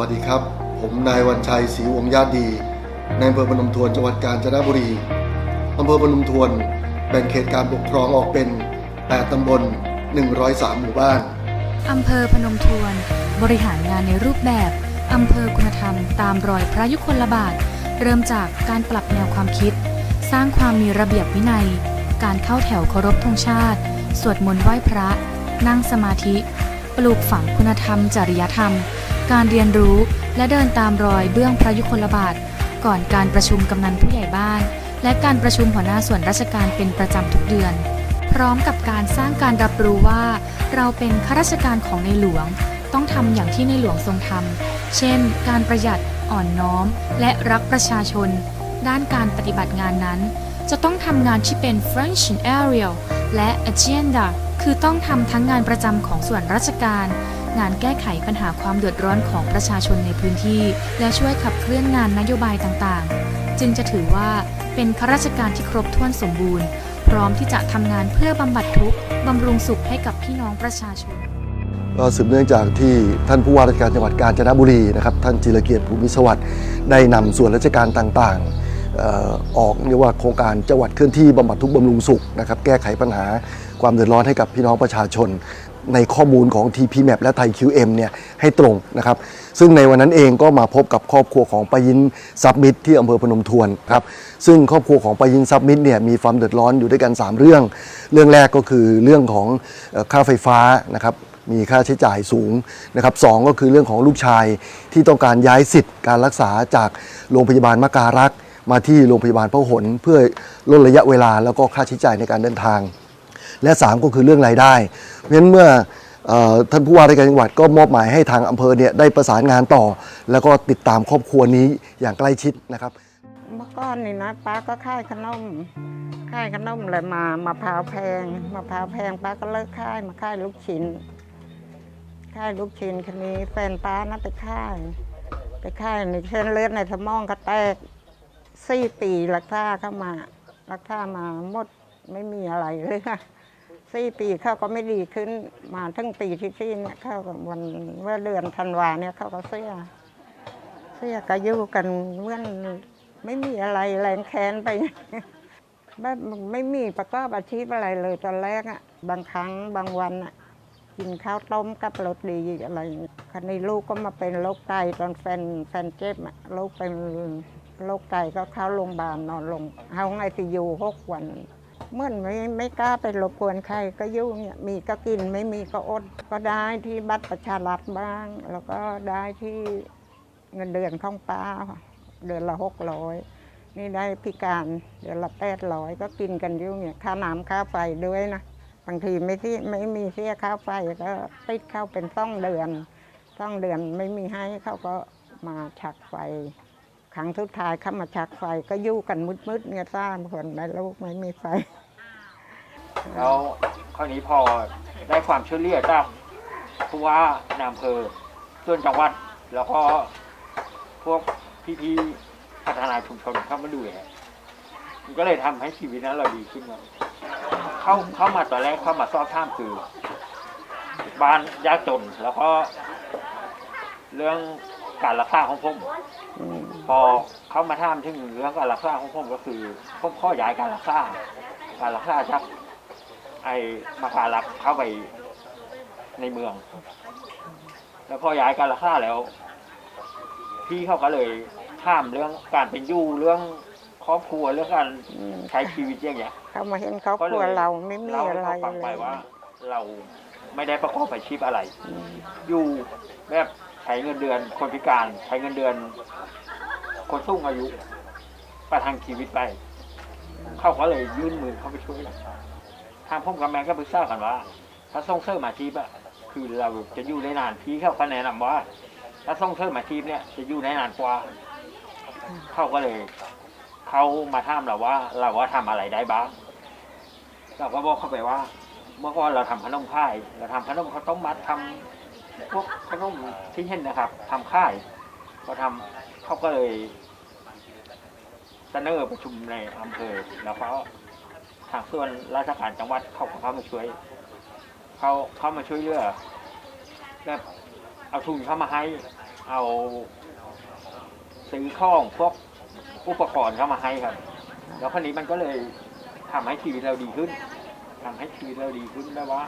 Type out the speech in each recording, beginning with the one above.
วัสดีครับ ผมนายวันชัยศรีวงญาติดีในอำเภอพนมทวนจังหวัดกาญจนบุรีอำเภอพนมทวนแบ่งเขตการปกครองออกเป็น 8 ตำบล 103 หมู่บ้านอำเภอพนมทวน บริหารงานในรูปแบบอำเภอคุณธรรม ตามรอยพระยุคลบาท เริ่มจากการปรับแนวความคิด สร้างความมีระเบียบวินัย การเข้าแถวเคารพธงชาติ สวดมนต์ไหว้พระ นั่งสมาธิ ปลูกฝังคุณธรรม จริยธรรม การเรียนรู้และเดินตามรอยเบื้องพระยุคลบาท ก่อนการประชุมกำนันผู้ใหญ่บ้าน และการประชุมหัวหน้าส่วนราชการเป็นประจำทุกเดือน พร้อมกับการสร้างการรับรู้ว่า เราเป็นข้าราชการของในหลวง ต้องทำอย่างที่ในหลวงทรงทำเช่น การประหยัดอ่อนน้อม และรักประชาชน ด้านการปฏิบัติงานนั้น จะต้องทำงานที่เป็น function area และ agenda คือต้องทำทั้งงานประจำของส่วนราชการ งานแก้ไขปัญหาความเดือดร้อนของประชาชนในพื้นที่ และช่วยขับเคลื่อนงานนโยบายต่างๆ จึงจะถือว่าเป็นข้าราชการที่ครบถ้วนสมบูรณ์ พร้อมที่จะทำงานเพื่อบำบัดทุกข์บำรุงสุขให้กับพี่น้องประชาชนก็สืบเนื่องจากที่ท่านผู้ว่าราชการจังหวัดกาญจนบุรีนะครับท่านจิรเกียรติภูมิสวัสดิ์ได้นำส่วนราชการต่างๆ ออกเรียกว่าโครงการจังหวัดเคลื่อนที่บำบัดทุกบำรุงสุขนะครับแก้ไขปัญหาความเดือดร้อนให้กับพี่น้องประชาชน ในข้อมูลของ TPMAP และไทย QM เนี่ยให้ตรงนะครับ ซึ่งในวันนั้นเองก็มาพบกับครอบครัวของปายินซับมิตรที่อำเภอพนมทวนครับซึ่งครอบครัวของปายินซับมิตรเนี่ยมีความเดือดร้อนอยู่ด้วยกัน 3 เรื่อง เรื่องแรกก็คือเรื่องของค่าไฟฟ้านะครับมีค่าใช้จ่ายสูงนะครับสองก็คือเรื่องของลูกชายที่ต้องการย้ายสิทธิ์การรักษาจากโรงพยาบาลมการักมาที่โรงพยาบาลพหลเพื่อลดระยะเวลาแล้วก็ค่าใช้จ่ายในการเดินทาง และ 3 ก็คือเรื่องรายได้เพราะฉะนั้นเมื่ออท่านผู้ว่าราชการจังหวัดก็มอบหมายให้ทางอำเภอเนี่ยได้ประสานงานต่อ แล้วก็ติดตามครอบครัวนี้อย่างใกล้ชิดนะครับเมื่อก่อนนี่นะป้าก็ค่ายขนมค่ายขนมเลยมามะพร้าวแพงมะพร้าวแพงป้าก็เลิกค่ายมาค่ายลูกชิ้นค่ายลูกชิ้นคันนี้แฟนป้านะไปค่าย ไปค่ายในเส้นเลือดในสมองก็แตกสี่ปีรักษาเข้ามารักษามาหมดไม่มีอะไรเลยค่ะ สี่ปีเขาก็ไม่ดีขึ้นมาทั้งปีที่สี่เนี่ยเขาก็วันเมื่อเดือนธันวาเนี่ยเขาก็เสียเสียก็อยู่กันเมื่อนไม่มีอะไรแรงแค้นไปแบบไม่มีประกอบอาชีพอะไรเลยตอนแรกอะ่ะบางครั้งบางวันอะ่ะกินข้าวต้มกับรสดีอะไรคราวนี้ลูกก็มาเป็นโรคไตตอนแฟนแฟนเจ็บอะลูกเป็นโรคไตก็เข้าโรงพยาบาลนอนลงเอาไอซียูหกวัน เหมื่อนไม่ไม่กล้าไปรบกวนใครก็ยุ่งเนี่ยมีก็กินไม่มีก็อด ก็ได้ที่บัตรประชารัฐบ้าง แล้วก็ได้ที่เงินเดือนของป้า เดือนละหกร้อยนี่ได้พิการเดือนละแปดร้อยก็กินกันยู่งเนี่ยค่าน้ำค่าไฟด้วยนะบางทีไม่ที่ไม่มีเสียค่าไฟก็ติดเข้าเป็นต้องเดือนต้องเดือนไม่มีให้เขาก็มาชักไฟครั้งสุดท้ายเขามาชักไฟก็ยู่กันมืดๆเนี่ยสร้างคนในลูกไม่มีไฟ แล้วคราวนี้พอได้ความช่วยเหลือจากผู้ว่านายอำเภอส่วนจังหวัด แล้วก็พวกพี่ๆพัฒนาชุมชนเข้ามาดูเนี่ยมันก็เลยทำให้ชีวิตนั้นเราดีขึ้นมาเข้าเข้ามาตอนแรกเข้ามาสอบถามคือบ้านยากจนแล้วก็ เรื่องการรักษาของผมพอเข้ามาถามถึงเรื่องการรักษาของผมก็คือผมข้อย้ายการรักษาการรักษาจาก ไอ้มาพารักเข้าไปในเมือง แล้วพอย้ายการรักษาแล้ว พี่เขาก็เลยถามเรื่องการเป็นอยู่เรื่องครอบครัวเรื่องการอืมใช้ชีวิตอย่างเงี้ยเขามาเห็นครอบครัวเราไม่มีเล่าอะให้ไรเขาฟังเลไปยว่า เราไม่ได้ประกอบอาชีพอะไรอืมอยู่แบบใช้เงินเดือนคนพิการ ใช้เงินเดือน คนสูงอายุประทังชีวิตไป เขาก็เลยยื่นมือเข้าไปช่วย ทางพ่อกับแม่ก็ปรึกษากันว่า ถ้าส่งเสริมอาชีพอะคือเราจะอยู่ได้นานพี่เขาก็แนะนำว่า ถ้าส่งเสริมอาชีพเนี่ยจะอยู่ได้นานกว่าเขาก็เลยเขามาถามเราว่า เราว่าทำอะไรได้บ้างเราก็บอกเข้าไปว่า เมื่อก่อนเราทำขนมค่ายเราทำขนมข้าวต้มมัดทำพวกขนมที่เห็นนะครับทำค่ายก็ทำเขาก็เลยเสนอประชุมในอำเภอแล้วก็ ทางส่วนราชการจังหวัดเขาก็เข้ามาช่วยเขาเข้ามาช่วยเหลือแบบเอาทุนเข้ามาให้ เอาซื้อข้องพวกอุปกรณ์เข้ามาให้ครับ แล้วคราวนี้มันก็เลยทำให้ชีวิตเราดีขึ้นทำให้ชีวิตเราดีขึ้นแบบว่า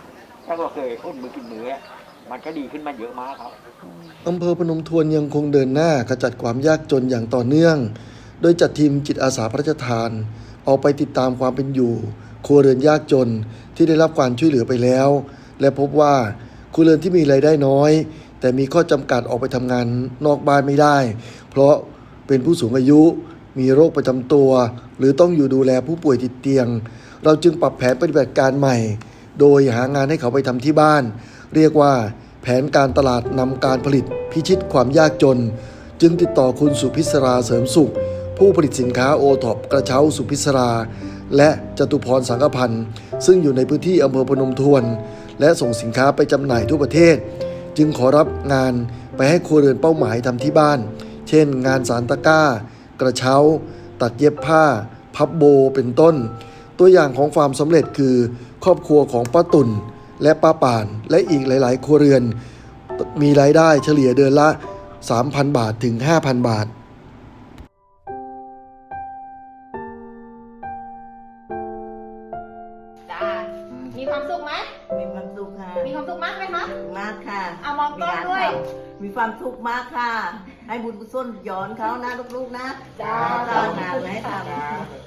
ถ้าเราเคยอดมือกินมืออะมันก็ดีขึ้นมาเยอะมากครับอำเภอพนมทวนยังคงเดินหน้าขจัดความยากจนอย่างต่อเนื่อง โดยจัดทีมจิตอาสาพระราชทาน ออกไปติดตามความเป็นอยู่ ครัวเรือนยากจนที่ได้รับการช่วยเหลือไปแล้ว และพบว่าครัวเรือนที่มีรายได้น้อย แต่มีข้อจำกัดออกไปทำงานนอกบ้านไม่ได้ เพราะเป็นผู้สูงอายุ มีโรคประจำตัว หรือต้องอยู่ดูแลผู้ป่วยติดเตียง เราจึงปรับแผนปฏิบัติการใหม่ โดยหางานให้เขาไปทำที่บ้าน เรียกว่าแผนการตลาดนำการผลิตพิชิตความยากจน จึงติดต่อคุณสุพิศราเสริมสุข ผู้ผลิตสินค้าโอท็อปกระเช้าสุพิศรา และจตุพรสังกพันธ์ซึ่งอยู่ในพื้นที่อำเภอพนมทวน และส่งสินค้าไปจำหน่ายทั่วประเทศ จึงขอรับงานไปให้ครัวเรือนเป้าหมายทำที่บ้าน เช่น งานสารตะก้า กระเช้า ตัดเย็บผ้า พับโบเป็นต้น ตัวอย่างของความสำเร็จคือครอบครัวของป้าตุ่นและป้าป่านและอีกหลาย ๆ ครัวเรือน มีรายได้เฉลี่ยเดือนละ 3,000 บาทถึง 5,000 บาท มีความสุขไหม มีความสุขค่ะ มีความสุขมากไหมคะ มากค่ะเอามองกล้องด้วย มีความสุขมากค่ะ ให้บุญกุศลย้อนเขานะลูกๆนะจ้าตามหาไหนทำ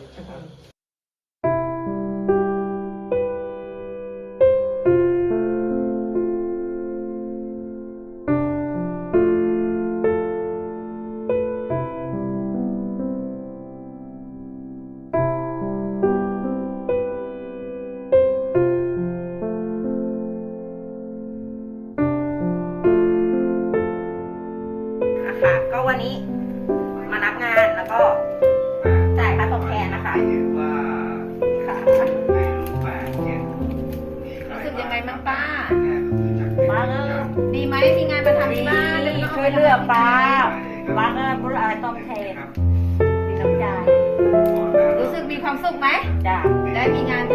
เหลือกป้าป้าก็บุญอะไรต้องแทนมีน้ำใจรู้สึกมีความสุขไหมจ้าได้มีงานท